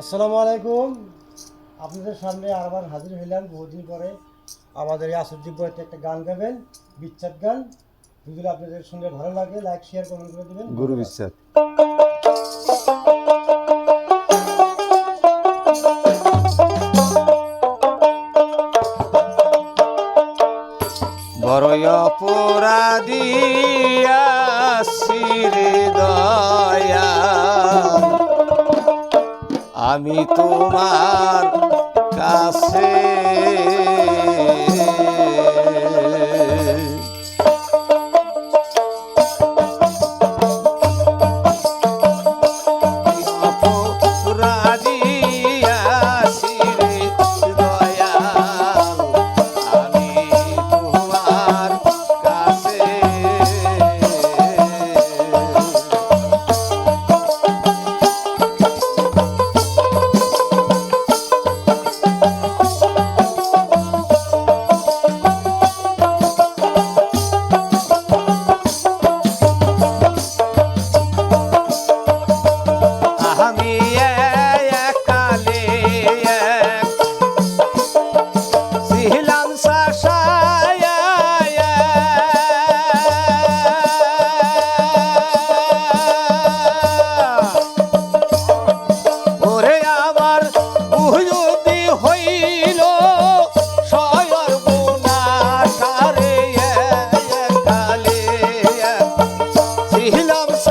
আসসালামু আলাইকুম। আপনাদের সামনে আরবার হাজির হইলাম বহুদিন পরে। আমাদের এই আসুদ্দিপ বইতে একটা গান গাবেন বিচ্ছাদ গান। যদি আপনাদের শুনলে ভালো লাগে, লাইক, শেয়ার, কমেন্ট করে দেবেন। গুরু বিশ্বাস বড়ই অপরাধী আছিরে দয়া। আমি তোমার কাছে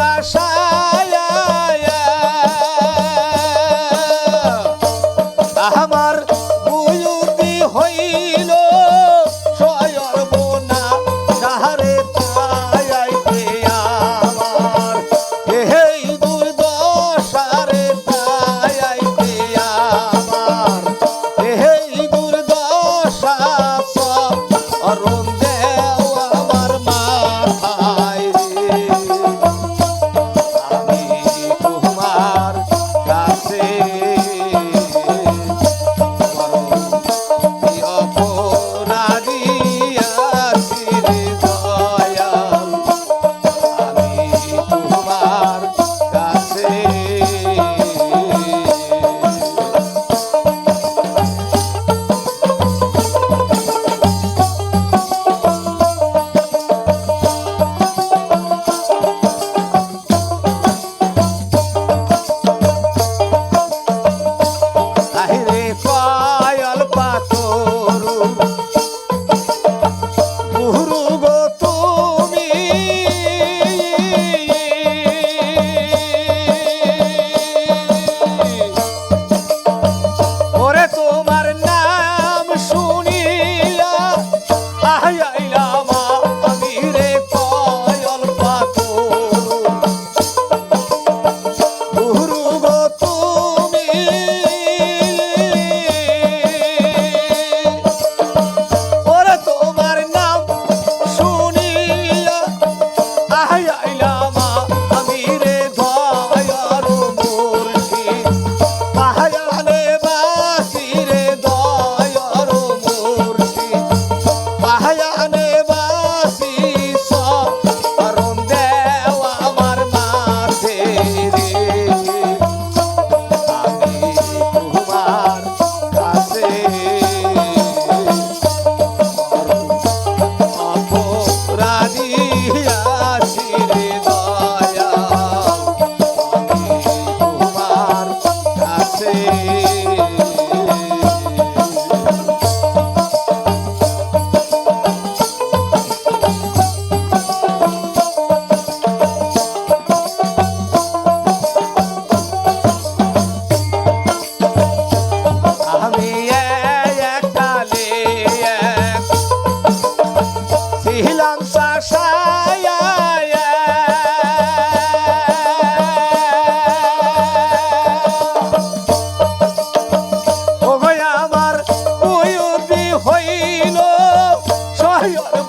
pra. Omar Nath. 哎呦